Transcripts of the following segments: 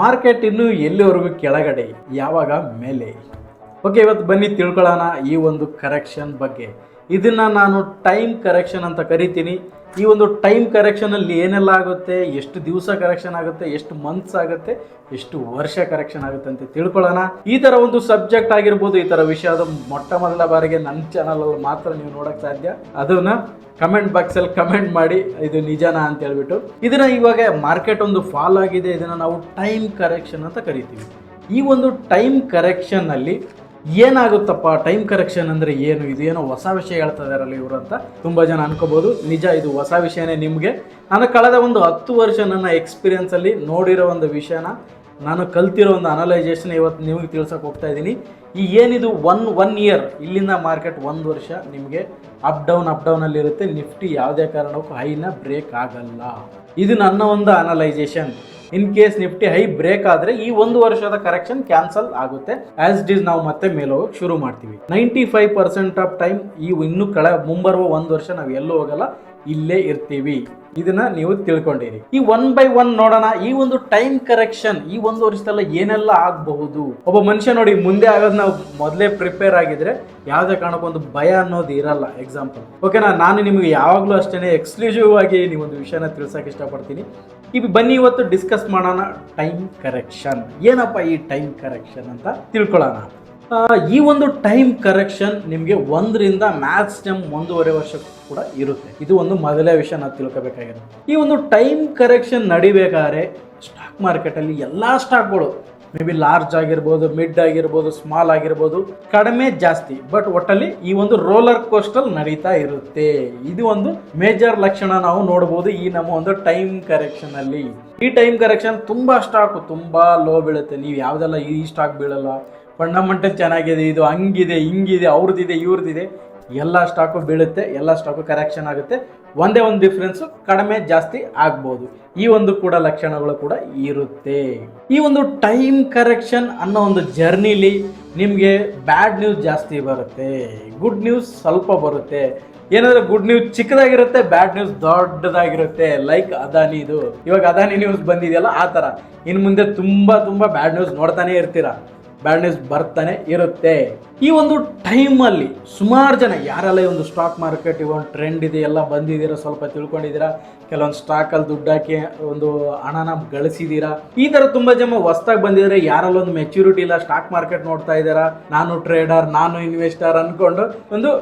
Market ಇನ್ನು ಎಲ್ಲಿವರೆಗೂ ಕೆಳಗಡೆ ಯಾವಾಗ ಮೇಲೆ? ಓಕೆ ಇವತ್ತು ಬನ್ನಿ ತಿಳ್ಕೊಳ್ಳೋಣ ಈ ಒಂದು ಕರೆಕ್ಷನ್ ಬಗ್ಗೆ. ಇದನ್ನ ನಾನು ಟೈಮ್ ಕರೆಕ್ಷನ್ ಅಂತ ಕರಿತೀನಿ. ಈ ಒಂದು ಟೈಮ್ ಕರೆಕ್ಷನಲ್ಲಿ ಏನೆಲ್ಲ ಆಗುತ್ತೆ? ಎಷ್ಟು ದಿವಸ ಕರೆಕ್ಷನ್ ಆಗುತ್ತೆ? ಎಷ್ಟು ಮಂತ್ಸ್ ಆಗುತ್ತೆ? ಎಷ್ಟು ವರ್ಷ ಕರೆಕ್ಷನ್ ಆಗುತ್ತೆ ಅಂತ ತಿಳ್ಕೊಳ್ಳೋಣ. ಈ ಥರ ಒಂದು ಸಬ್ಜೆಕ್ಟ್ ಆಗಿರ್ಬೋದು, ಈ ತರ ವಿಷಯದ ಮೊಟ್ಟ ಮೊದಲ ಬಾರಿಗೆ ನನ್ನ ಚಾನಲಲ್ಲಿ ಮಾತ್ರ ನೀವು ನೋಡೋಕ್ಕೆ ಸಾಧ್ಯ. ಅದನ್ನು ಕಮೆಂಟ್ ಬಾಕ್ಸಲ್ಲಿ ಕಮೆಂಟ್ ಮಾಡಿ, ಇದು ನಿಜನಾ ಅಂತ ಹೇಳ್ಬಿಟ್ಟು. ಇದನ್ನು ಇವಾಗ ಮಾರ್ಕೆಟ್ ಒಂದು ಫಾಲ್ ಆಗಿದೆ. ಇದನ್ನು ನಾವು ಟೈಮ್ ಕರೆಕ್ಷನ್ ಅಂತ ಕರಿತೀವಿ. ಈ ಒಂದು ಟೈಮ್ ಕರೆಕ್ಷನ್ ಅಲ್ಲಿ ಏನಾಗುತ್ತಪ್ಪ? ಟೈಮ್ ಕರೆಕ್ಷನ್ ಅಂದ್ರೆ ಏನು? ಇದು ಏನೋ ಹೊಸ ವಿಷಯ ಹೇಳ್ತಾ ಇದಾರಲ್ಲ ಇವರು ಅಂತ ತುಂಬಾ ಜನ ಅನ್ಕೋಬೋದು. ನಿಜ, ಇದು ಹೊಸ ವಿಷಯನೇ ನಿಮಗೆ. ನಾನು ಕಳೆದ ಒಂದು ಹತ್ತು ವರ್ಷ ನನ್ನ ಎಕ್ಸ್ಪೀರಿಯನ್ಸ್ ಅಲ್ಲಿ ನೋಡಿರೋ ಒಂದು ವಿಷಯನ, ನಾನು ಕಲ್ತಿರೋ ಒಂದು ಅನಲೈಸೇಷನ್ ಇವತ್ತು ನಿಮಗೆ ತಿಳ್ಸೋಕೆ ಹೋಗ್ತಾ ಇದ್ದೀನಿ. ಈ ಏನಿದು ಒನ್ ಒನ್ ಇಯರ್ ಇಲ್ಲಿಂದ ಮಾರ್ಕೆಟ್ ಒಂದು ವರ್ಷ ನಿಮಗೆ ಅಪ್ ಡೌನ್ ಅಪ್ ಡೌನ್ ಅಲ್ಲಿ ಇರುತ್ತೆ. ನಿಫ್ಟಿ ಯಾವುದೇ ಕಾರಣಕ್ಕೂ ಹೈನ ಬ್ರೇಕ್ ಆಗಲ್ಲ. ಇದು ನನ್ನ ಒಂದು analysation in case Nifty high break ಆದ್ರೆ ಈ ಒಂದು ವರ್ಷದ ಕರೆಕ್ಷನ್ ಕ್ಯಾನ್ಸಲ್ ಆಗುತ್ತೆ. ಆಸ್ ಇಟ್ ಇಸ್ ನಾವು ಮತ್ತೆ ಮೇಲೆ ಹೋಗಕ್ಕೆ ಶುರು ಮಾಡ್ತೀವಿ. Ninety five percent of time ಈ ಇನ್ನು ಕಳ ಮುಂಬರುವ ಒಂದು ವರ್ಷ ನಾವು ಎಲ್ಲೂ ಹೋಗಲ್ಲ, ಇಲ್ಲೇ ಇರ್ತೀವಿ. ಇದನ್ನ ನೀವು ತಿಳ್ಕೊಂಡಿರಿ. ಈ ಒನ್ ಬೈ ಒನ್ ನೋಡೋಣ, ಈ ಒಂದು ಟೈಮ್ ಕರೆಕ್ಷನ್ ಈ ಒಂದು ವರ್ಷದಲ್ಲ ಏನೆಲ್ಲ ಆಗಬಹುದು? ಒಬ್ಬ ಮನುಷ್ಯ ನೋಡಿ, ಮುಂದೆ ಆಗೋದು ನಾವು ಮೊದಲೇ ಪ್ರಿಪೇರ್ ಆಗಿದ್ರೆ ಯಾವುದೇ ಕಾರಣಕ್ಕೂ ಒಂದು ಭಯ ಅನ್ನೋದು ಇರಲ್ಲ ಎಕ್ಸಾಂಪಲ್ ಓಕೆನಾ ನಾನು ನಿಮಗೆ ಯಾವಾಗಲೂ ಅಷ್ಟೇ ಎಕ್ಸ್ಕ್ಲೂಸಿವ್ ಆಗಿ ನೀವು ಒಂದು ವಿಷಯನ ತಿಳ್ಸಕ್ಕೆ ಇಷ್ಟಪಡ್ತೀನಿ. ಈಗ ಬನ್ನಿ ಇವತ್ತು ಡಿಸ್ಕಸ್ ಮಾಡೋಣ ಟೈಮ್ ಕರೆಕ್ಷನ್ ಏನಪ್ಪ ಈ ಟೈಮ್ ಕರೆಕ್ಷನ್ ಅಂತ ತಿಳ್ಕೊಳ್ಳೋಣ. ಈ ಒಂದು ಟೈಮ್ ಕರೆಕ್ಷನ್ ನಿಮಗೆ ಒಂದರಿಂದ ಮ್ಯಾಕ್ಸಿಮಮ್ ಒಂದೂವರೆ ವರ್ಷ ಕೂಡ ಇರುತ್ತೆ. ಇದು ಒಂದು ಮೊದಲೇ ವಿಷಯ ನಾವು ತಿಳ್ಕೊಬೇಕಾಗಿರೋದು. ಈ ಒಂದು ಟೈಮ್ ಕರೆಕ್ಷನ್ ನಡಿಬೇಕಾದ್ರೆ ಸ್ಟಾಕ್ ಮಾರ್ಕೆಟಲ್ಲಿ ಎಲ್ಲ ಸ್ಟಾಕ್ಗಳು ಮೇ ಬಿ ಲಾರ್ಜ್ ಆಗಿರ್ಬೋದು ಮಿಡ್ ಆಗಿರ್ಬೋದು ಸ್ಮಾಲ್ ಆಗಿರ್ಬೋದು, ಕಡಿಮೆ ಜಾಸ್ತಿ. ಬಟ್ ಒಟ್ಟಲ್ಲಿ ಈ ಒಂದು ರೋಲರ್ ಕೋಸ್ಟಲ್ ನಡೀತಾ ಇರುತ್ತೆ. ಇದು ಒಂದು ಮೇಜರ್ ಲಕ್ಷಣ ನಾವು ನೋಡಬಹುದು ಈ ನಮ್ಮ ಒಂದು ಟೈಮ್ ಕರೆಕ್ಷನ್ ಅಲ್ಲಿ. ಈ ಟೈಮ್ ಕರೆಕ್ಷನ್ ತುಂಬಾ ಸ್ಟಾಕ್ ತುಂಬಾ ಲೋ ಬೀಳುತ್ತೆ. ನೀವು ಯಾವ್ದೆಲ್ಲ ಈ ಸ್ಟಾಕ್ ಬೀಳಲ್ಲ. ಫಂಡಮೆಂಟಲ್ ಚೆನ್ನಾಗಿದೆ, ಇದು ಹಂಗಿದೆ, ಹಿಂಗಿದೆ ಅವ್ರದ್ದಿದೆ ಇವ್ರದ್ದಿದೆ ಎಲ್ಲ ಸ್ಟಾಕು ಬೀಳುತ್ತೆ, ಎಲ್ಲ ಸ್ಟಾಕು ಕರೆಕ್ಷನ್ ಆಗುತ್ತೆ. ಒಂದೇ ಒಂದು ಡಿಫ್ರೆನ್ಸು ಕಡಿಮೆ ಜಾಸ್ತಿ ಆಗ್ಬೋದು. ಈ ಒಂದು ಕೂಡ ಲಕ್ಷಣಗಳು ಕೂಡ ಇರುತ್ತೆ. ಈ ಒಂದು ಟೈಮ್ ಕರೆಕ್ಷನ್ ಅನ್ನೋ ಒಂದು ಜರ್ನಿಲಿ ನಿಮಗೆ ಬ್ಯಾಡ್ ನ್ಯೂಸ್ ಜಾಸ್ತಿ ಬರುತ್ತೆ. ಗುಡ್ ನ್ಯೂಸ್ ಸ್ವಲ್ಪ ಬರುತ್ತೆ. ಏನಂದ್ರೆ ಗುಡ್ ನ್ಯೂಸ್ ಚಿಕ್ಕದಾಗಿರುತ್ತೆ ಬ್ಯಾಡ್ ನ್ಯೂಸ್ ದೊಡ್ಡದಾಗಿರುತ್ತೆ. ಲೈಕ್ ಅದಾನಿ ಇದು. ಇವಾಗ ಅದಾನಿ ನ್ಯೂಸ್ ಬಂದಿದೆಯಲ್ಲ, ಆ ಥರ. ಇನ್ನು ಮುಂದೆ ತುಂಬ ತುಂಬ ಬ್ಯಾಡ್ ನ್ಯೂಸ್ ನೋಡ್ತಾನೆ ಇರ್ತೀರಾ? ಬ್ಯಾಡ್ ನ್ಯೂಸ್ ಬರ್ತಾನೆ ಇರುತ್ತೆ. ಈ ಒಂದು ಟೈಮಲ್ಲಿ ಸುಮಾರು ಜನ, ಯಾರೆಲ್ಲ ಈ ಒಂದು ಸ್ಟಾಕ್ ಮಾರ್ಕೆಟ್ ಈ ಒಂದು ಟ್ರೆಂಡ್ ಇದೆ, ಎಲ್ಲ ಬಂದಿದ್ದೀರಾ, ಸ್ವಲ್ಪ ತಿಳ್ಕೊಂಡಿದ್ದೀರಾ? ಕೆಲವೊಂದು ಸ್ಟಾಕಲ್ಲಿ ದುಡ್ಡು ಹಾಕಿ ಒಂದು ಹಣನ ಗಳಿಸಿದ್ದೀರಾ? ಈ ಥರ ತುಂಬ ಜನ ಹೊಸ್ದಾಗಿ ಬಂದಿದ್ದಾರೆ ಯಾರೆಲ್ಲ ಒಂದು ಮೆಚ್ಯೂರಿಟಿ ಇಲ್ಲ ಸ್ಟಾಕ್ ಮಾರ್ಕೆಟ್ ನೋಡ್ತಾ ಇದ್ದೀರಾ? ನಾನು ಟ್ರೇಡರ್ ನಾನು ಇನ್ವೆಸ್ಟರ್ ಅಂದ್ಕೊಂಡು ಒಂದು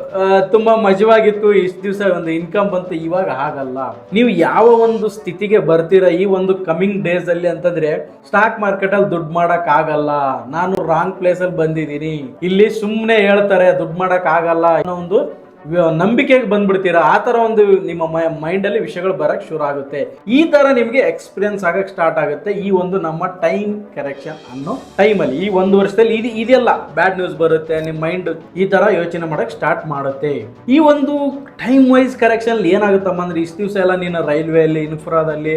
ತುಂಬ ಮಜವಾಗಿತ್ತು, ಇಷ್ಟು ದಿವಸ ಒಂದು ಇನ್ಕಮ್ ಬಂತು, ಇವಾಗ ಆಗಲ್ಲ ನೀವು ಯಾವ ಒಂದು ಸ್ಥಿತಿಗೆ ಬರ್ತೀರಾ ಈ ಒಂದು ಕಮಿಂಗ್ ಡೇಸ್ ಅಲ್ಲಿ ಅಂತಂದ್ರೆ ಸ್ಟಾಕ್ ಮಾರ್ಕೆಟ್ ಅಲ್ಲಿ ದುಡ್ಡು ಮಾಡೋಕ್ಕಾಗಲ್ಲ ನಾನು ರಾಂಗ್ ಪ್ಲೇಸ್ ಅಲ್ಲಿ ಬಂದಿದ್ದೀನಿ. ಇಲ್ಲಿ ಸುಮ್ಮನೆ ಹೇಳ್ತಾರೆ, ದುಡ್ಡು ಮಾಡೋಕ್ಕಾಗಲ್ಲ ಅನ್ನೋ ಒಂದು ನಂಬಿಕೆಗೆ ಬಂದ್ಬಿಡ್ತೀರಾ? ಆ ತರ ಒಂದು ನಿಮ್ಮ ಮೈಂಡ್ ಅಲ್ಲಿ ವಿಷಯಗಳು ಬರಕ್ ಶುರು ಆಗುತ್ತೆ. ಈ ತರ ನಿಮಗೆ ಎಕ್ಸ್ಪೀರಿಯನ್ಸ್ ಆಗಕ್ ಸ್ಟಾರ್ಟ್ ಆಗುತ್ತೆ ಈ ಒಂದು ನಮ್ಮ ಟೈಮ್ ಕರೆಕ್ಷನ್ ಅನ್ನೋ ಟೈಮ್ ಅಲ್ಲಿ ಈ ಒಂದು ವರ್ಷದಲ್ಲಿ ಇದು, ಇದೆಲ್ಲ ಬ್ಯಾಡ್ ನ್ಯೂಸ್ ಬರುತ್ತೆ, ನಿಮ್ಮ ಮೈಂಡ್ ಈ ತರ ಯೋಚನೆ ಮಾಡಕ್ ಸ್ಟಾರ್ಟ್ ಮಾಡುತ್ತೆ. ಈ ಒಂದು ಟೈಮ್ ವೈಸ್ ಕರೆಕ್ಷನ್ ಏನಾಗುತ್ತಮ್ಮ ಅಂದ್ರೆ, ಇಷ್ಟು ದಿವಸ ಎಲ್ಲ ನೀನು ರೈಲ್ವೆಯಲ್ಲಿ, ಇನ್ಫ್ರಾದಲ್ಲಿ,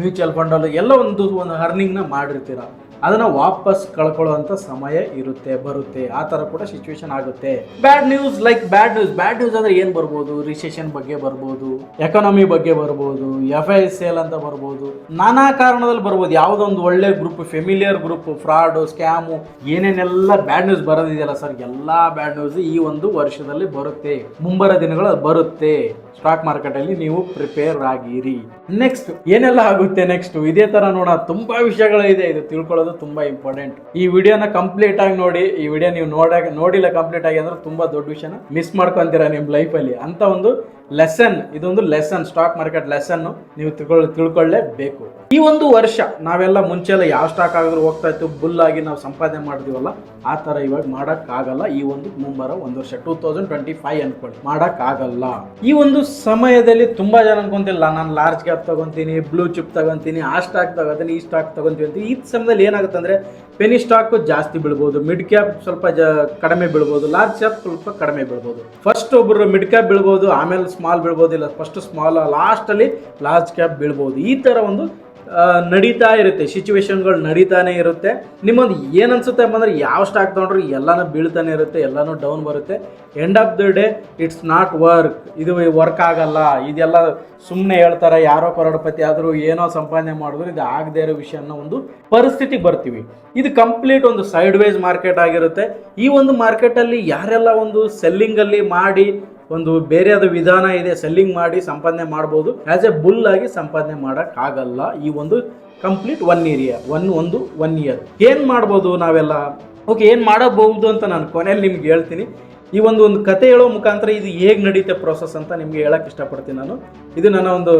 ಮ್ಯೂಚುವಲ್ ಫಂಡಲ್ಲಿ ಎಲ್ಲ ಒಂದು ಒಂದು ಅರ್ನಿಂಗ್ನ ಮಾಡಿರ್ತೀರ. ಅದನ್ನ ವಾಪಸ್ ಕಳ್ಕೊಳ್ಳುವಂತ ಸಮಯ ಇರುತ್ತೆ, ಬರುತ್ತೆ. ಆ ತರ ಕೂಡ ಸಿಚುವೇಶನ್ ಆಗುತ್ತೆ. Bad news like bad news bad news ಅಂದ್ರೆ ಏನ್ ಬರ್ಬೋದು? ರಿಸೆಷನ್ ಬಗ್ಗೆ ಬರ್ಬೋದು ಎಕಾನಮಿ ಬಗ್ಗೆ ಬರ್ಬೋದು ಎಫ್ ಐ ಎಸ್ ಎಲ್ ಅಂತ ಬರ್ಬೋದು. ನಾನಾ ಕಾರಣದಲ್ಲಿ ಬರ್ಬೋದು. ಯಾವುದೋ ಒಂದು ಒಳ್ಳೆ group familiar group fraud scam ಏನೇನೆಲ್ಲ ಬ್ಯಾಡ್ ನ್ಯೂಸ್ ಬರೋದಿದೆಯಲ್ಲ ಸರ್ ಎಲ್ಲಾ ಬ್ಯಾಡ್ ನ್ಯೂಸ್ ಈ ಒಂದು ವರ್ಷದಲ್ಲಿ ಬರುತ್ತೆ. ಮುಂಬರೋ ದಿನಗಳು ಬರುತ್ತೆ. ಸ್ಟಾಕ್ ಮಾರ್ಕೆಟ್ ಅಲ್ಲಿ ನೀವು ಪ್ರಿಪೇರ್ ಆಗಿರಿ. ನೆಕ್ಸ್ಟ್ ಏನೆಲ್ಲ ಆಗುತ್ತೆ ನೆಕ್ಸ್ಟ್ ಇದೇ ತರ ನೋಡ ತುಂಬಾ ವಿಷಯಗಳು ಇದೆ ಇದು ತಿಳ್ಕೊಳ್ಳೋದು ತುಂಬಾ ಇಂಪಾರ್ಟೆಂಟ್ ಈ ವಿಡಿಯೋನ ಕಂಪ್ಲೀಟ್ ಆಗಿ ನೋಡಿ, ಈ ವಿಡಿಯೋ ನೀವು ನೋಡ ನೋಡಿಲ್ಲ ಕಂಪ್ಲೀಟ್ ಆಗಿ ಅಂದ್ರೆ ತುಂಬಾ ದೊಡ್ಡ ವಿಷಯನ ಮಿಸ್ ಮಾಡ್ಕೊಂತೀರಾ ನಿಮ್ಮ ಲೈಫ್ ಅಲ್ಲಿ ಅಂತ ಒಂದು ಲೆಸನ್ ಇದೊಂದು ಲೆಸನ್ ಸ್ಟಾಕ್ ಮಾರ್ಕೆಟ್ ಲೆಸನ್ ನೀವು ತಿಳ್ಕೊಳ್ಳ ತಿಳ್ಕೊಳ್ಳೇಬೇಕು ಈ ಒಂದು ವರ್ಷ ನಾವೆಲ್ಲ ಮುಂಚೆ ಎಲ್ಲ ಯಾವ ಸ್ಟಾಕ್ ಆಗಿದ್ರು ಹೋಗ್ತಾ ಇತ್ತು ಬುಲ್ ಆಗಿ ನಾವು ಸಂಪಾದನೆ ಮಾಡಿದೀವಲ್ಲ ಆ ತರ ಇವಾಗ ಮಾಡಕ್ ಆಗಲ್ಲ ಈ ಒಂದು ಮುಂಬರ ಒಂದು ವರ್ಷ ಟೂ ತೌಸಂಡ್ ಟ್ವೆಂಟಿ ಫೈವ್ ಅನ್ಕೊಳ್ಳಿ. ಮಾಡಕ್ ಆಗಲ್ಲ ಈ ಒಂದು ಸಮಯದಲ್ಲಿ ತುಂಬಾ ಜನ ಅನ್ಕೊಂತಿಲ್ಲ ನಾನು ಲಾರ್ಜ್ ಕ್ಯಾಪ್ ತಗೊಂತೀನಿ ಬ್ಲೂ ಚಿಪ್ ತಗೊಂತೀನಿ, ಆ ಸ್ಟಾಕ್ ತಗೋತೀನಿ, ಈ ಸ್ಟಾಕ್ ತಗೊಂತೀವಿ ಅಂತ. ಈ ಸಮಯದಲ್ಲಿ ಏನಾಗುತ್ತೆ ಅಂದ್ರೆ ಪೆನಿ ಸ್ಟಾಕ್ ಜಾಸ್ತಿ ಬೀಳ್ಬೋದು ಮಿಡ್ ಕ್ಯಾಪ್ ಸ್ವಲ್ಪ ಕಡಿಮೆ ಬೀಳ್ಬೋದು ಲಾರ್ಜ್ ಕ್ಯಾಪ್ ಸ್ವಲ್ಪ ಕಡಿಮೆ ಬೀಳ್ಬೋದು. ಫಸ್ಟ್ ಒಬ್ರು ಮಿಡ್ ಕ್ಯಾಪ್ ಬೀಳ್ಬೋದು, ಆಮೇಲೆ ಸ್ಮಾಲ್ ಬೀಳ್ಬೋದು ಇಲ್ಲ ಫಸ್ಟ್ ಸ್ಮಾಲ್ ಲಾಸ್ಟಲ್ಲಿ ಲಾರ್ಜ್ ಕ್ಯಾಪ್ ಬೀಳ್ಬೋದು. ಈ ಥರ ಒಂದು ನಡೀತಾ ಇರುತ್ತೆ. ಸಿಚುವೇಶನ್ಗಳು ನಡೀತಾನೆ ಇರುತ್ತೆ. ನಿಮ್ಮೊಂದು ಏನು ಅನ್ಸುತ್ತೆ ಅಂದ್ರೆ ಯಾವ ಸ್ಟಾಕ್ ತೊಗೊಂಡ್ರು ಎಲ್ಲನೂ ಬೀಳ್ತಾನೆ ಇರುತ್ತೆ, ಎಲ್ಲನೂ ಡೌನ್ ಬರುತ್ತೆ. End of the day it's not work ಇದು ವರ್ಕ್ ಆಗಲ್ಲ. ಇದೆಲ್ಲ ಸುಮ್ಮನೆ ಹೇಳ್ತಾರೆ, ಯಾರೋ ಕರೋಡಪತಿ ಆದರೂ ಏನೋ ಸಂಪಾದನೆ ಮಾಡಿದ್ರು, ಇದು ಆಗದೇ ಇರೋ ವಿಷಯ ಅನ್ನೋ ಒಂದು ಪರಿಸ್ಥಿತಿಗೆ ಬರ್ತೀವಿ. ಇದು ಕಂಪ್ಲೀಟ್ ಒಂದು ಸೈಡ್ ಮಾರ್ಕೆಟ್ ಆಗಿರುತ್ತೆ. ಈ ಒಂದು ಮಾರ್ಕೆಟಲ್ಲಿ ಯಾರೆಲ್ಲ ಒಂದು ಸೆಲ್ಲಿಂಗಲ್ಲಿ ಮಾಡಿ ಒಂದು ಬೇರೆಯಾದ ವಿಧಾನ ಇದೆ ಸೆಲ್ಲಿಂಗ್ ಮಾಡಿ ಸಂಪಾದನೆ ಮಾಡ್ಬೋದು. ಆ್ಯಸ್ ಎ ಬುಲ್ ಆಗಿ ಸಂಪಾದನೆ ಮಾಡೋಕ್ಕಾಗಲ್ಲ ಈ ಒಂದು ಕಂಪ್ಲೀಟ್ ಒನ್ ಇಯರ್ ಒನ್ ಒಂದು ಒನ್ ಇಯರ್ ಏನು ಮಾಡ್ಬೋದು ನಾವೆಲ್ಲ? ಓಕೆ ಏನು ಮಾಡಬಹುದು ಅಂತ ನಾನು ಕೊನೆಯಲ್ಲಿ ನಿಮ್ಗೆ ಹೇಳ್ತೀನಿ. ಈ ಒಂದು ಒಂದು ಕತೆ ಹೇಳೋ ಮುಖಾಂತರ ಇದು ಹೇಗೆ ನಡೀತೆ ಪ್ರೊಸೆಸ್ ಅಂತ ನಿಮಗೆ ಹೇಳಕ್ಕೆ ಇಷ್ಟಪಡ್ತೀನಿ ನಾನು. ಇದು ನನ್ನ ಒಂದು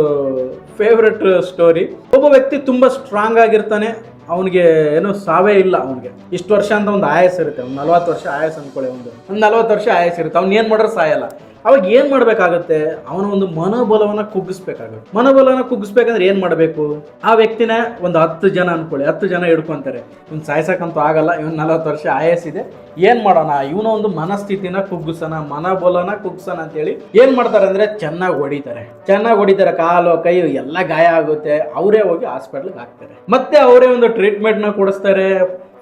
ಫೇವ್ರೆಟ್ ಸ್ಟೋರಿ ಒಬ್ಬ ವ್ಯಕ್ತಿ ತುಂಬ ಸ್ಟ್ರಾಂಗ್ ಆಗಿರ್ತಾನೆ. ಅವನಿಗೆ ಏನೋ ಸಾವೇ ಇಲ್ಲ ಅವನಿಗೆ. ಇಷ್ಟು ವರ್ಷ ಅಂತ ಒಂದು ಆಯಸ್ ಇರುತ್ತೆ. ಒಂದು ನಲ್ವತ್ತು ವರ್ಷ ಆಯಸ್ ಅಂದ್ಕೊಳ್ಳಿ ಒಂದು. ಒಂದು ನಲ್ವತ್ತು ವರ್ಷ ಆಯಸ್ ಇರುತ್ತೆ. ಅವ್ನು ಏನು ಮಾಡ್ರೆ ಸಾಯಲ್ಲ. ಅವಾಗ ಏನು ಮಾಡಬೇಕಾಗುತ್ತೆ? ಅವನ ಒಂದು ಮನೋಬಲವನ್ನ ಕುಗ್ಗಿಸ್ಬೇಕಾಗುತ್ತೆ. ಮನೋಬಲವನ್ನ ಕುಗ್ಗಿಸ್ಬೇಕಂದ್ರೆ ಏನು ಮಾಡಬೇಕು? ಆ ವ್ಯಕ್ತಿನ ಒಂದು ಹತ್ತು ಜನ ಅನ್ಕೊಳ್ಳಿ. ಹತ್ತು ಜನ ಹಿಡ್ಕೊಂತಾರೆ. ಇವ್ನು ಸಾಯ್ಸಕ್ಕಂತೂ ಆಗಲ್ಲ, ಇವನು ನಲವತ್ತು ವರ್ಷ ಆಯಸ್ಸಿದೆ ಏನು ಮಾಡೋಣ? ಇವನ ಒಂದು ಮನಸ್ಥಿತಿನ ಕುಗ್ಗಿಸೋಣ ಮನೋಬಲನ ಕುಗ್ಸೋಣ ಅಂತೇಳಿ ಏನು ಮಾಡ್ತಾರೆ ಅಂದರೆ ಚೆನ್ನಾಗಿ ಹೊಡಿತಾರೆ. ಚೆನ್ನಾಗಿ ಹೊಡಿತಾರೆ. ಕಾಲು, ಕೈ ಎಲ್ಲ ಗಾಯ ಆಗುತ್ತೆ. ಅವರೇ ಹೋಗಿ ಹಾಸ್ಪಿಟ್ಲಿಗೆ ಹಾಕ್ತಾರೆ. ಮತ್ತೆ ಅವರೇ ಒಂದು ಟ್ರೀಟ್ಮೆಂಟ್ನ ಕೊಡಿಸ್ತಾರೆ.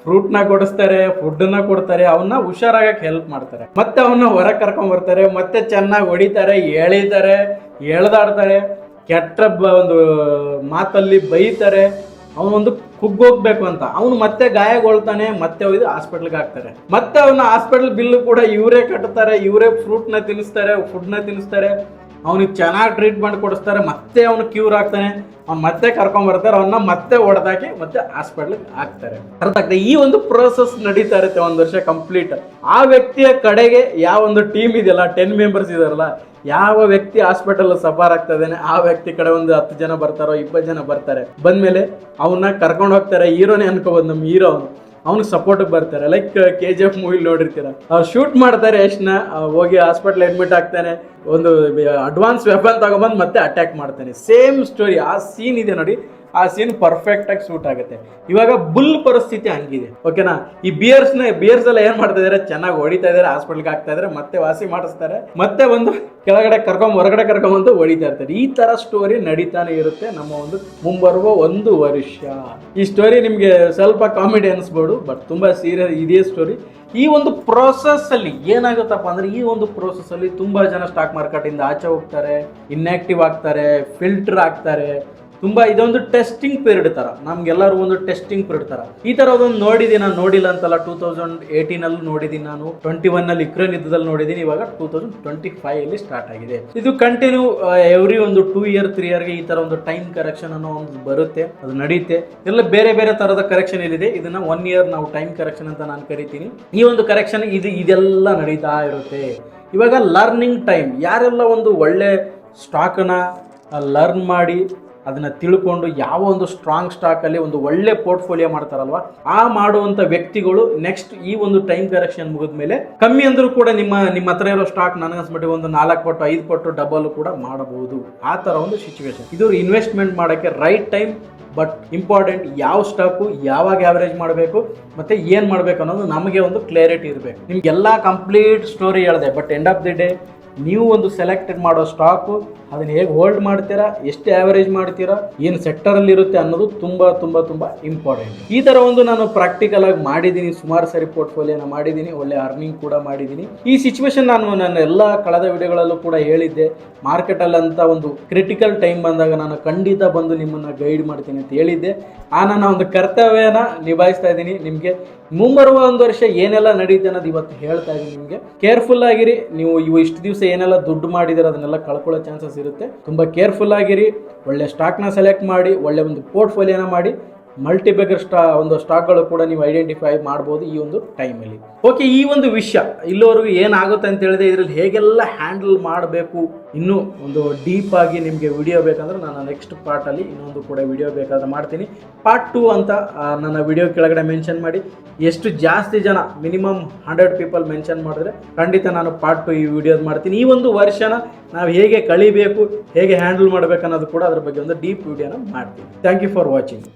ಫ್ರೂಟ್ನ ಕೊಡಿಸ್ತಾರೆ ಫುಡ್ನ ಕೊಡ್ತಾರೆ ಅವನ್ನ ಹುಷಾರಾಗಕ್ಕೆ ಹೆಲ್ಪ್ ಮಾಡ್ತಾರೆ. ಮತ್ತೆ ಅವನ್ನ ಹೊರಗೆ ಕರ್ಕೊಂಡ್ ಬರ್ತಾರೆ, ಮತ್ತೆ ಚೆನ್ನಾಗಿ ಹೊಡಿತಾರೆ, ಎಳಿತಾರೆ, ಎಳ್ದಾಡ್ತಾರೆ, ಕೆಟ್ಟ ಒಂದು ಮಾತಲ್ಲಿ ಬೈತಾರೆ ಅವನೊಂದು ಕುಗ್ಗೋಗ್ಬೇಕು ಅಂತ. ಅವನು ಮತ್ತೆ ಗಾಯಗೊಳ್ತಾನೆ, ಮತ್ತೆ ಒಯ್ದು ಹಾಸ್ಪಿಟ್ಲ್ಗೆ ಹಾಕ್ತಾರೆ. ಮತ್ತೆ ಅವನ ಹಾಸ್ಪಿಟಲ್ ಬಿಲ್ಲು ಕೂಡ ಇವರೇ ಕಟ್ತಾರೆ, ಇವರೇ ಫ್ರೂಟ್ನ ತಿನ್ನಿಸ್ತಾರೆ ಫುಡ್ನ ತಿನ್ನಿಸ್ತಾರೆ. ಅವನಿಗೆ ಚೆನ್ನಾಗಿ ಟ್ರೀಟ್ಮೆಂಟ್ ಕೊಡಿಸ್ತಾರೆ, ಮತ್ತೆ ಅವನು ಕ್ಯೂರ್ ಆಗ್ತಾನೆ. ಅವ್ನು ಮತ್ತೆ ಕರ್ಕೊಂಬರ್ತಾರೆ ಅವನ್ನ ಮತ್ತೆ ಹೊಡೆದಾಕಿ ಮತ್ತೆ ಹಾಸ್ಪಿಟ್ಲಿಗೆ ಹಾಕ್ತಾರೆ. ಅರ್ಥ ಆಗ್ತದೆ ಈ ಒಂದು ಪ್ರೋಸೆಸ್ ನಡೀತಾ ಇರುತ್ತೆ ಒಂದು ವರ್ಷ ಕಂಪ್ಲೀಟ್ ಆ ವ್ಯಕ್ತಿಯ ಕಡೆಗೆ ಯಾವ ಒಂದು ಟೀಮ್ ಇದೆಯಲ್ಲ ಟೆನ್ ಮೆಂಬರ್ಸ್ ಇದಾರಲ್ಲ, ಯಾವ ವ್ಯಕ್ತಿ ಹಾಸ್ಪಿಟಲ್ ಸಫರ್ ಆಗ್ತಾ ಆ ವ್ಯಕ್ತಿ ಕಡೆ ಒಂದು ಹತ್ತು ಜನ ಬರ್ತಾರೋ, ಇಪ್ಪತ್ತು ಜನ ಬರ್ತಾರೆ. ಬಂದ್ಮೇಲೆ ಅವನ್ನ ಕರ್ಕೊಂಡು ಹೋಗ್ತಾರೆ, ಹೀರೋನೇ ಅನ್ಕೋಬೋದು ನಮ್ಮ ಹೀರೋ ಅವನು. ಅವ್ನಿಗೆ ಸಪೋರ್ಟಿಗೆ ಬರ್ತಾರೆ. ಲೈಕ್ ಕೆ ಜಿ ಎಫ್ ಮೂವಿಲಿ ನೋಡಿರ್ತೀರ? ಅವ್ರು ಶೂಟ್ ಮಾಡ್ತಾರೆ ಯಶ್ನ ಹೋಗಿ ಹಾಸ್ಪಿಟ್ಲ್ ಅಡ್ಮಿಟ್ ಆಗ್ತಾನೆ. ಒಂದು ಅಡ್ವಾನ್ಸ್ ವೆಪನ್ ತಗೊಬಂದು ಮತ್ತೆ ಅಟ್ಯಾಕ್ ಮಾಡ್ತಾನೆ. ಸೇಮ್ ಸ್ಟೋರಿ ಆ ಸೀನ್ ಇದೆ ನೋಡಿ. ಆ ಸೀನ್ ಪರ್ಫೆಕ್ಟ್ ಆಗಿ ಸೂಟ್ ಆಗುತ್ತೆ. ಇವಾಗ ಬುಲ್ ಪರಿಸ್ಥಿತಿ ಹಂಗಿದೆ ಓಕೆನಾ ಈ ಬಿಯರ್ಸ್ನ ಬಿಯರ್ಸ್ ಎಲ್ಲ ಏನ್ ಮಾಡ್ತಾ ಇದಾರೆ? ಚೆನ್ನಾಗಿ ಹೊಡಿತಾ ಇದಾರೆ ಹಾಸ್ಪಿಟಲ್ಗೆ ಹಾಕ್ತಾ ಇದಾರೆ, ಮತ್ತೆ ವಾಸಿ ಮಾಡಿಸ್ತಾರೆ, ಮತ್ತೆ ಒಂದು ಕೆಳಗಡೆ ಕರ್ಕೊಂಡ್ ಹೊರಗಡೆ ಕರ್ಕೊಂಬಂದು ಹೊಡಿತಾ ಇರ್ತಾರೆ. ಈ ತರ ಸ್ಟೋರಿ ನಡೀತಾನೆ ಇರುತ್ತೆ ನಮ್ಮ ಒಂದು ಮುಂಬರುವ ಒಂದು ವರ್ಷ. ಈ ಸ್ಟೋರಿ ನಿಮ್ಗೆ ಸ್ವಲ್ಪ ಕಾಮಿಡಿ ಅನ್ಸ್ಬೋದು ಬಟ್ ತುಂಬಾ ಸೀರಿಯಸ್ ಇದೇ ಸ್ಟೋರಿ ಈ ಒಂದು ಪ್ರೋಸೆಸ್ ಅಲ್ಲಿ ಏನಾಗುತ್ತಪ್ಪ ಅಂದ್ರೆ, ಈ ಒಂದು ಪ್ರೋಸೆಸ್ ಅಲ್ಲಿ ತುಂಬಾ ಜನ ಸ್ಟಾಕ್ ಮಾರ್ಕೆಟ್ ಇಂದ ಆಚೆ ಹೋಗ್ತಾರೆ ಇನ್ಆಕ್ಟಿವ್ ಆಗ್ತಾರೆ ಫಿಲ್ಟರ್ ಆಗ್ತಾರೆ ತುಂಬಾ ಇದೊಂದು ಟೆಸ್ಟಿಂಗ್ ಪೀರಿಯಡ್ ತರ. ನಮ್ಗೆಲ್ಲರೂ ಒಂದು ಟೆಸ್ಟಿಂಗ್ ಪೀರಿಯಡ್ ತರ. ಈ ತರ ಒಂದು ನೋಡಿದೀನಿ ನಾನು, ನೋಡಿಲ್ಲ ಅಂತಲ್ಲ ಟೂ ತೌಸಂಡ್ ಏಯ್ಟೀನ್ ಅಲ್ಲಿ ನೋಡಿದೀನಿ ನಾನು. ಟ್ವೆಂಟಿ ಒನ್ ಅಲ್ಲಿ ಯುಕ್ರೇನ್ ಯುದ್ಧದಲ್ಲಿ ನೋಡಿದೀನಿ, ಇವಾಗ ಟೂ ತೌಸಂಡ್ ಟ್ವೆಂಟಿ ಫೈವ್ ಅಲ್ಲಿ ಸ್ಟಾರ್ಟ್ ಆಗಿದೆ. ಇದು ಕಂಟಿನ್ಯೂ ಎವ್ರಿ ಒಂದು ಟೂ ಇಯರ್ ತ್ರೀ ಇಯರ್ಗೆ ಈ ತರ ಒಂದು ಟೈಮ್ ಕರೆಕ್ಷನ್ ಅನ್ನೋ ಒಂದು ಬರುತ್ತೆ, ಅದು ನಡೆಯುತ್ತೆ ಎಲ್ಲ ಬೇರೆ ಬೇರೆ ತರದ ಕರೆಕ್ಷನ್ ಏನಿದೆ ಇದನ್ನ ಒನ್ ಇಯರ್ ನಾವು ಟೈಮ್ ಕರೆಕ್ಷನ್ ಅಂತ ನಾನು ಕರಿತೀನಿ. ಈ ಒಂದು ಕರೆಕ್ಷನ್ ಇದು ಇದೆಲ್ಲ ನಡೀತಾ ಇರುತ್ತೆ. ಇವಾಗ ಲರ್ನಿಂಗ್ ಟೈಮ್ ಯಾರೆಲ್ಲ ಒಂದು ಒಳ್ಳೆ ಸ್ಟಾಕನ್ನ ಲರ್ನ್ ಮಾಡಿ ಅದನ್ನ ತಿಳ್ಕೊಂಡು ಯಾವ ಒಂದು ಸ್ಟ್ರಾಂಗ್ ಸ್ಟಾಕಲ್ಲಿ ಒಂದು ಒಳ್ಳೆ ಪೋರ್ಟ್ಫೋಲಿಯೋ ಮಾಡ್ತಾರಲ್ವ, ಆ ಮಾಡುವಂಥ ವ್ಯಕ್ತಿಗಳು ನೆಕ್ಸ್ಟ್ ಈ ಒಂದು ಟೈಮ್ ಕರೆಕ್ಷನ್ ಮುಗಿದ ಮೇಲೆ ಕಮ್ಮಿ ಅಂದರೂ ಕೂಡ ನಿಮ್ಮ ನಿಮ್ಮ ಹತ್ರ ಇರೋ ಸ್ಟಾಕ್ ನನಗನ್ಸ್ಬಿಟ್ಟು ಒಂದು ನಾಲ್ಕು ಪಟ್ಟು, ಐದು ಪಟ್ಟು ಡಬಲ್ ಕೂಡ ಮಾಡಬಹುದು. ಆ ಥರ ಒಂದು ಸಿಚುವೇಶನ್ ಇದು ಇನ್ವೆಸ್ಟ್ಮೆಂಟ್ ಮಾಡೋಕ್ಕೆ ರೈಟ್ ಟೈಮ್ ಬಟ್ ಇಂಪಾರ್ಟೆಂಟ್ ಯಾವ ಸ್ಟಾಕು ಯಾವಾಗ ಆವರೇಜ್ ಮಾಡಬೇಕು, ಮತ್ತೆ ಏನು ಮಾಡಬೇಕು ಅನ್ನೋದು ನಮಗೆ ಒಂದು ಕ್ಲಾರಿಟಿ ಇರಬೇಕು. ನಿಮ್ಗೆಲ್ಲ ಕಂಪ್ಲೀಟ್ ಸ್ಟೋರಿ ಹೇಳಿದೆ but end of the day ನೀವು ಒಂದು ಸೆಲೆಕ್ಟೆಡ್ ಮಾಡೋ ಸ್ಟಾಕು ಅದನ್ನ ಹೇಗೆ ಹೋಲ್ಡ್ ಮಾಡ್ತೀರಾ, ಎಷ್ಟು ಆವರೇಜ್ ಮಾಡ್ತೀರಾ, ಏನು ಸೆಕ್ಟರಲ್ಲಿ ಇರುತ್ತೆ ಅನ್ನೋದು ತುಂಬ ತುಂಬ ತುಂಬ ಇಂಪಾರ್ಟೆಂಟ್ ಈ ಥರ ಒಂದು ನಾನು ಪ್ರಾಕ್ಟಿಕಲ್ ಆಗಿ ಮಾಡಿದ್ದೀನಿ ಸುಮಾರು ಸರಿ ಪೋರ್ಟ್ಫೋಲಿಯೋನ ಮಾಡಿದ್ದೀನಿ ಒಳ್ಳೆ ಅರ್ನಿಂಗ್ ಕೂಡ ಮಾಡಿದ್ದೀನಿ ಈ ಸಿಚುವೇಶನ್ ನಾನು ನನ್ನ ಎಲ್ಲ ಕಳೆದ ವಿಡಿಯೋಗಳಲ್ಲೂ ಕೂಡ ಹೇಳಿದ್ದೆ. ಮಾರ್ಕೆಟಲ್ಲಿ ಅಂತ ಒಂದು ಕ್ರಿಟಿಕಲ್ ಟೈಮ್ ಬಂದಾಗ ನಾನು ಖಂಡಿತ ಬಂದು ನಿಮ್ಮನ್ನು ಗೈಡ್ ಮಾಡ್ತೀನಿ ಅಂತ ಹೇಳಿದ್ದೆ. ಆ ನನ್ನ ಒಂದು ಕರ್ತವ್ಯನ ನಿಭಾಯಿಸ್ತಾ ಇದ್ದೀನಿ ನಿಮಗೆ. ಮುಂಬರುವ ಒಂದು ವರ್ಷ ಏನೆಲ್ಲ ನಡೆಯುತ್ತೆ ಅನ್ನೋದು ಇವತ್ತು ಹೇಳ್ತಾ ಇದ್ದೀನಿ ನಿಮಗೆ. ಕೇರ್ಫುಲ್ ಆಗಿರಿ, ನೀವು ಇವು ಇಷ್ಟು ದಿವಸ ಏನೆಲ್ಲ ದುಡ್ಡು ಮಾಡಿದ್ರೆ ಅದನ್ನೆಲ್ಲ ಕಳ್ಕೊಳ್ಳೋ ಚಾನ್ಸಸ್ ಇರುತ್ತೆ. ತುಂಬ ಕೇರ್ಫುಲ್ ಆಗಿರಿ ಒಳ್ಳೆ ಸ್ಟಾಕ್ನ ಸೆಲೆಕ್ಟ್ ಮಾಡಿ ಒಳ್ಳೆ ಒಂದು ಪೋರ್ಟ್ಫೋಲಿಯೋನ ಮಾಡಿ ಮಲ್ಟಿಬೇಗರ್ ಸ್ಟಾ ಒಂದು ಸ್ಟಾಕ್ಗಳು ಕೂಡ ನೀವು ಐಡೆಂಟಿಫೈ ಮಾಡ್ಬೋದು ಈ ಒಂದು ಟೈಮಲ್ಲಿ ಓಕೆ ಈ ಒಂದು ವಿಷಯ, ಇಲ್ಲಿವರೆಗೂ ಏನಾಗುತ್ತೆ ಅಂತ ಹೇಳಿದ್ರೆ ಇದರಲ್ಲಿ ಹೇಗೆಲ್ಲ ಹ್ಯಾಂಡಲ್ ಮಾಡಬೇಕು, ಇನ್ನೂ ಒಂದು ಡೀಪ್ ಆಗಿ ನಿಮಗೆ ವಿಡಿಯೋ ಬೇಕಂದ್ರೆ ನಾನು ನೆಕ್ಸ್ಟ್ ಪಾರ್ಟಲ್ಲಿ ಇನ್ನೊಂದು ಕೂಡ ವಿಡಿಯೋ ಬೇಕಾದ್ರೆ ಮಾಡ್ತೀನಿ. ಪಾರ್ಟ್ ಟು ಅಂತ ನನ್ನ ವಿಡಿಯೋ ಕೆಳಗಡೆ ಮೆನ್ಷನ್ ಮಾಡಿ. ಎಷ್ಟು ಜಾಸ್ತಿ ಜನ ಮಿನಿಮಮ್ ಹಂಡ್ರೆಡ್ ಪೀಪಲ್ ಮೆನ್ಷನ್ ಮಾಡಿದ್ರೆ ಖಂಡಿತ ನಾನು ಪಾರ್ಟ್ ಟು ಈ ವಿಡಿಯೋದು ಮಾಡ್ತೀನಿ. ಈ ಒಂದು ವರ್ಷನ ನಾವು ಹೇಗೆ ಕಳಿಬೇಕು, ಹೇಗೆ ಹ್ಯಾಂಡಲ್ ಮಾಡಬೇಕು ಅನ್ನೋದು ಕೂಡ ಅದ್ರ ಬಗ್ಗೆ ಒಂದು ಡೀಪ್ ವಿಡಿಯೋನ ಮಾಡ್ತೀನಿ. Thank you for watching